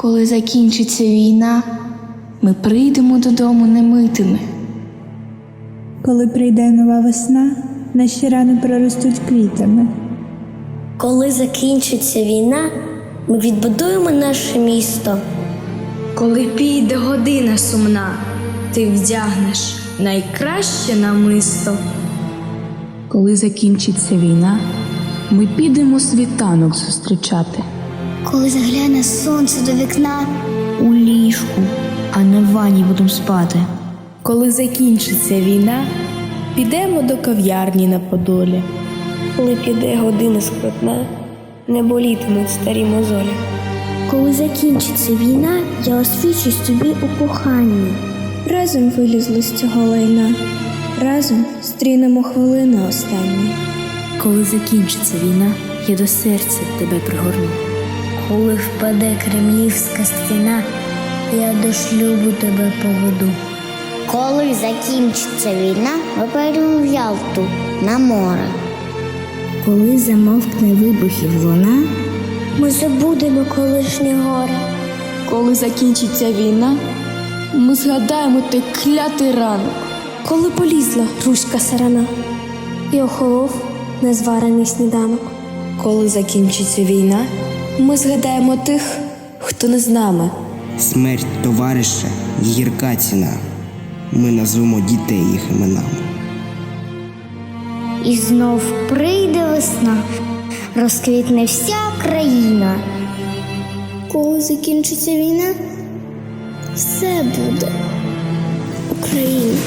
Коли закінчиться війна, ми прийдемо додому немитими. Коли прийде нова весна, наші рани проростуть квітами. Коли закінчиться війна, ми відбудуємо наше місто. Коли піде година сумна, ти вдягнеш найкраще намисто. Коли закінчиться війна, ми підемо світанок зустрічати. Коли загляне сонце до вікна, у ліжку, а в ванні будемо спати. Коли закінчиться війна, підемо до кав'ярні на Подолі. коли піде година скрутна, не болітимуть старі мозолі. Коли закінчиться війна, я освічусь тобі у коханні. Разом вилізли з цього лайна, разом стрінемо хвилини останні. Коли закінчиться війна, я до серця тебе пригорну. Коли впаде кремлівська стіна, я до шлюбу тебе поведу. Коли закінчиться війна, ми поїдемо в Ялту на море. Коли замовкне вибухів луна, ми забудемо колишнє горе. Коли закінчиться війна, ми згадаємо той клятий ранок. Коли полізла руська сарана і охолов незварений сніданок. Коли закінчиться війна, ми згадаємо тих, хто не з нами. Смерть товариша гірка ціна. Ми назвемо дітей їх іменами. І знов прийде весна, розквітне вся країна. Коли закінчиться війна, все буде Україна.